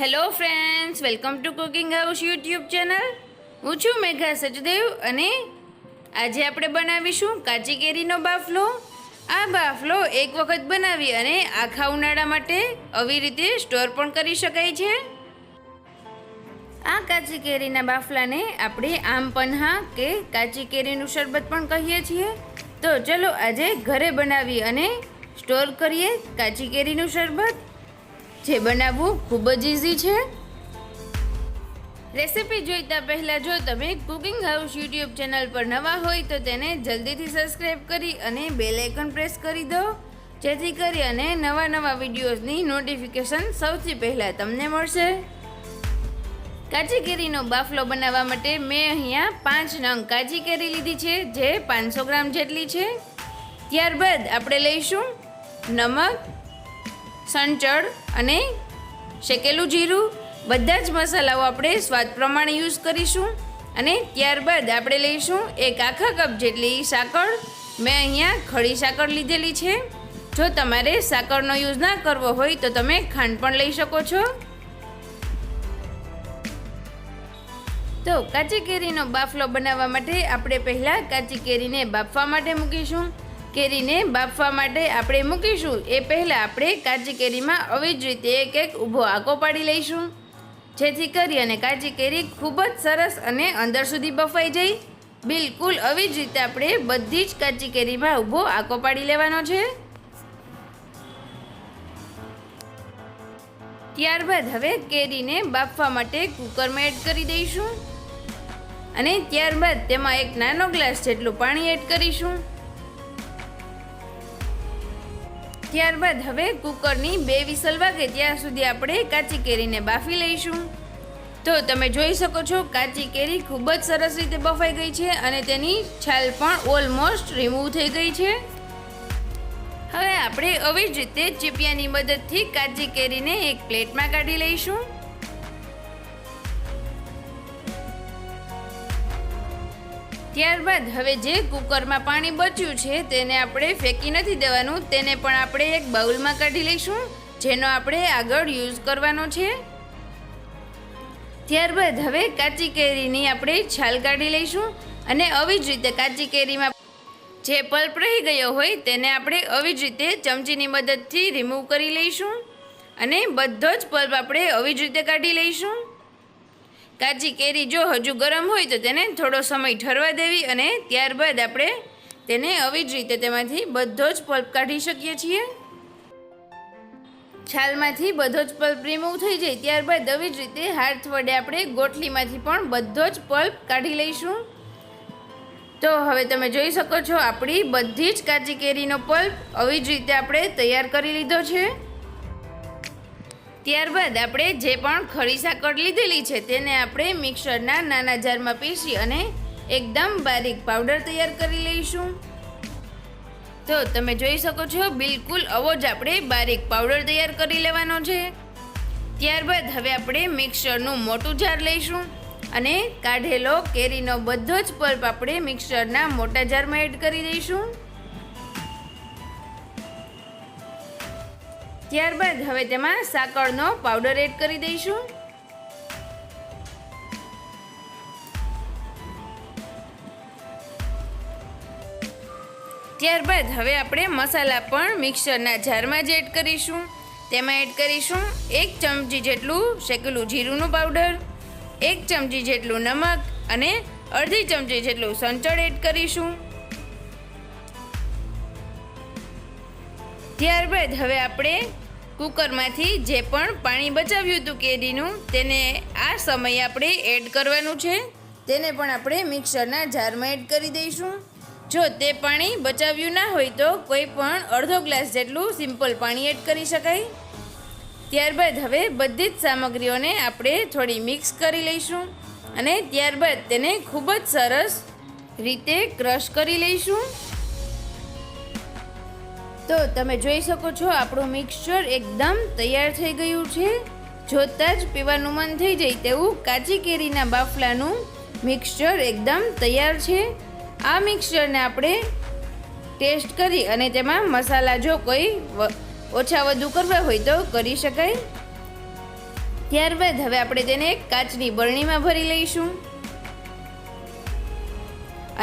Hello friends, welcome to cooking house YouTube channel. હું છું મેઘા સચદેવ અને આજે આપણે બનાવીશું કાચી કેરીનો બાફલો. આ બાફલો એક વખત બનાવી અને આખા ઉનાળા માટે આવી રીતે સ્ટોર પણ કરી શકાય છે. આ કાચી કેરીના બાફલાને આપણે આમ પન્હા કે કાચી કેરીનું શરબત પણ કહીએ છીએ. તો ચલો આજે ઘરે બનાવી અને સ્ટોર કરીએ કાચી કેરીનું શરબત. જે બનાવવું ખૂબ જ ઇઝી છે. રેસિપી જોઈતા પહેલાં જો તમે કુકિંગ હાઉસ યુટ્યુબ ચેનલ પર નવા હોય તો તેને જલ્દીથી સબસ્ક્રાઈબ કરી અને બેલ આઇકન પ્રેસ કરી દો. જેથી કરી અને નવા નવા વિડીયોઝની નોટિફિકેશન સૌથી પહેલાં તમને મળશે. કાચી કેરીનો બાફલો બનાવવા માટે મેં અહીંયા પાંચ નંગ કાચી કેરી લીધી છે, જે પાંચસો ગ્રામ જેટલી છે. ત્યારબાદ આપણે લઈશું નમક સંચળ અને શેકેલું જીરું, બધા જ મસાલાઓ આપણે સ્વાદ પ્રમાણે યુઝ કરીશું. અને ત્યારબાદ આપણે લઈશું એક આખા કપ જેટલી સાકર. મેં અહીંયા ખડી સાકર લીધેલી છે. જો તમારે સાકરનો યુઝ ના કરવો હોય તો તમે ખાંડ પણ લઈ શકો છો. તો કાચી કેરીનો બાફલો બનાવવા માટે આપણે પહેલાં કાચી કેરીને બાફવા માટે મૂકીશું. કેરીને બાફવા માટે આપણે મૂકીશું. એ પહેલાં આપણે કાચી કેરીમાં આવી જ રીતે એક એક ઊભો આકો પાડી લઈશું. જેથી કરી અને કાચી કેરી ખૂબ જ સરસ અને અંદર સુધી બફાઈ જાય. બિલકુલ આવી જ રીતે આપણે બધી જ કાચી કેરીમાં ઊભો આકો પાડી લેવાનો છે. ત્યારબાદ હવે કેરીને બાફવા માટે કુકરમાં એડ કરી દઈશું. અને ત્યારબાદ તેમાં એક નાનો ગ્લાસ જેટલું પાણી એડ કરીશું. ત્યારબાદ હવે કુકરની બે વિસલ વાગે ત્યાં સુધી આપણે કાચી કેરીને બાફી લઈશું. તો તમે જોઈ શકો છો, કાચી કેરી ખૂબ જ સરસ રીતે બફાઈ ગઈ છે અને તેની છાલ પણ ઓલમોસ્ટ રિમૂવ થઈ ગઈ છે. હવે આપણે આવી જ રીતે ચીપિયાની મદદથી કાચી કેરીને એક પ્લેટમાં કાઢી લઈશું. ત્યારબાદ હવે જે કુકરમાં પાણી બચ્યું છે તેને આપણે ફેંકી નથી દેવાનું, તેને પણ આપણે એક બાઉલમાં કાઢી લઈશું, જેનો આપણે આગળ યુઝ કરવાનો છે. ત્યારબાદ હવે કાચી કેરીની આપણે છાલ કાઢી લઈશું અને આવી જ રીતે કાચી કેરીમાં જે પલ્પ રહી ગયો હોય તેને આપણે આવી જ રીતે ચમચીની મદદથી રિમૂવ કરી લઈશું અને બધો જ પલ્પ આપણે આવી જ રીતે કાઢી લઈશું. કાચી કેરી જો હજુ ગરમ હોય તો તેને થોડો સમય ઠરવા દેવી અને ત્યારબાદ આપણે તેને આવી જ રીતે તેમાંથી બધો જ પલ્પ કાઢી શકીએ છીએ. છાલમાંથી બધો જ પલ્પ રિમૂવ થઈ જાય, ત્યારબાદ આવી જ રીતે હાથ વડે આપણે ગોટલીમાંથી પણ બધો જ પલ્પ કાઢી લઈશું. તો હવે તમે જોઈ શકો છો, આપણી બધી જ કાચી કેરીનો પલ્પ આવી જ રીતે આપણે તૈયાર કરી લીધો છે. ત્યારબાદ આપણે જે પણ ખડી સાકર લીધેલી છે તેને આપણે મિક્સરના નાના જારમાં પીસી અને એકદમ બારીક પાવડર તૈયાર કરી લઈશું. તો તમે જોઈ શકો છો, બિલકુલ આવો જ આપણે બારીક પાવડર તૈયાર કરી લેવાનો છે. ત્યારબાદ હવે આપણે મિક્સરનું મોટું જાર લઈશું અને કાઢેલો કેરીનો બધો જ પલ્પ આપણે મિક્સરના મોટા જારમાં એડ કરી દઈશું. ત્યારબાદ હવે તેમાં સાકરનો પાવડર એડ કરી દઈશું. ત્યારબાદ હવે આપણે મસાલા પણ મિક્સરના જારમાં જ એડ કરીશું. તેમાં એડ કરીશું એક ચમચી જેટલું શેકેલું જીરુંનું પાવડર એક ચમચી જેટલું નમક અને અડધી ચમચી જેટલું સંચળ એડ કરીશું. ત્યારબાદ હવે આપણે કુકરમાંથી જે પણ પાણી બચાવ્યું હતું કેરીનું, તેને આ સમયે આપણે એડ કરવાનું છે. તેને પણ આપણે મિક્સરના જારમાં એડ કરી દઈશું. જો તે પાણી બચાવ્યું ના હોય તો કોઈ પણ અડધો ગ્લાસ જેટલું સિમ્પલ પાણી એડ કરી શકાય. ત્યારબાદ હવે બધી જ સામગ્રીઓને આપણે થોડી મિક્સ કરી લઈશું અને ત્યારબાદ તેને ખૂબ જ સરસ રીતે ક્રશ કરી લઈશું. તો તમે જોઈ શકો છો, આપણું મિક્સચર એકદમ તૈયાર થઈ ગયું છે. જોતાં જ પીવાનું મન થઈ જાય તેવું કાચી કેરીના બાફલાનું મિક્સચર એકદમ તૈયાર છે. આ મિક્સચરને આપણે ટેસ્ટ કરી અને તેમાં મસાલા જો કોઈ ઓછા વધુ કરવા હોય તો કરી શકાય. ત્યારબાદ હવે આપણે તેને કાચની બરણીમાં ભરી લઈશું.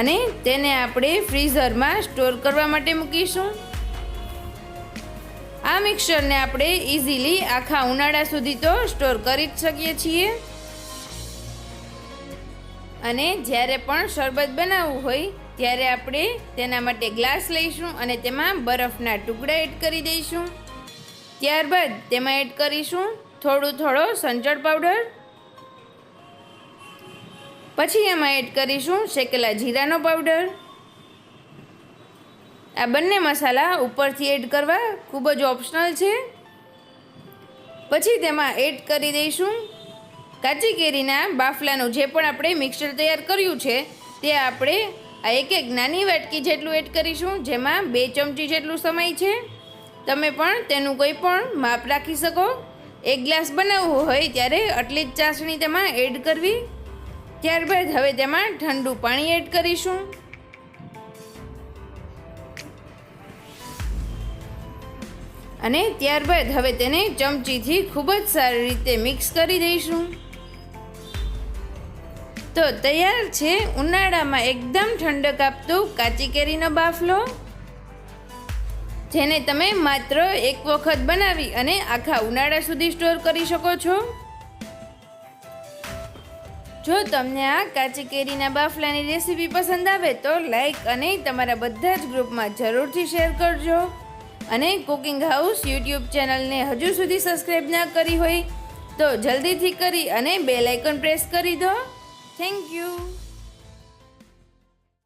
અને તેને આપણે ફ્રીઝરમાં સ્ટોર કરવા માટે મૂકીશું. આ મિક્સરને આપણે ઇઝીલી આખા ઉનાળા સુધી તો સ્ટોર કરી જ શકીએ છીએ. અને જ્યારે પણ શરબત બનાવવું હોય, ત્યારે આપણે તેના માટે ગ્લાસ લઈશું અને તેમાં બરફના ટુકડા એડ કરી દઈશું. ત્યારબાદ તેમાં એડ કરીશું થોડું થોડો સંચળ પાવડર. પછી એમાં એડ કરીશું શેકેલા જીરાનો પાવડર. આ બંને મસાલા ઉપરથી એડ કરવા ખૂબ જ ઓપ્શનલ છે. પછી તેમાં એડ કરી દઈશું કાચી કેરીના બાફલાનું જે પણ આપણે મિક્સર તૈયાર કર્યું છે, તે આપણે આ એક એક નાની વાટકી જેટલું એડ કરીશું, જેમાં બે ચમચી જેટલું સમય છે. તમે પણ તેનું કોઈ પણ માપ રાખી શકો. એક ગ્લાસ બનાવવું હોય ત્યારે આટલી જ ચાસણી તેમાં એડ કરવી. ત્યારબાદ હવે તેમાં ઠંડુ પાણી એડ કરીશું. અને ત્યારબાદ હવે તેને ચમચીથી ખૂબ જ સારી રીતે મિક્સ કરી દઈશું. તો તૈયાર છે ઉનાળામાં એકદમ ઠંડક આપતું કાચી કેરીનો બાફલો, જેને તમે માત્ર એક વખત બનાવી અને આખા ઉનાળા સુધી સ્ટોર કરી શકો છો. જો તમને આ કાચી કેરીના બાફલાની રેસીપી પસંદ આવે તો લાઈક અને તમારા બધા જ ગ્રુપમાં જરૂરથી શેર કરજો. અને કુકિંગ હાઉસ યુટ્યુબ ચેનલને હજુ સુધી સબસ્ક્રાઈબ ના કરી હોય તો જલ્દીથી કરી અને બેલ આઇકન પ્રેસ કરી દો. Thank you.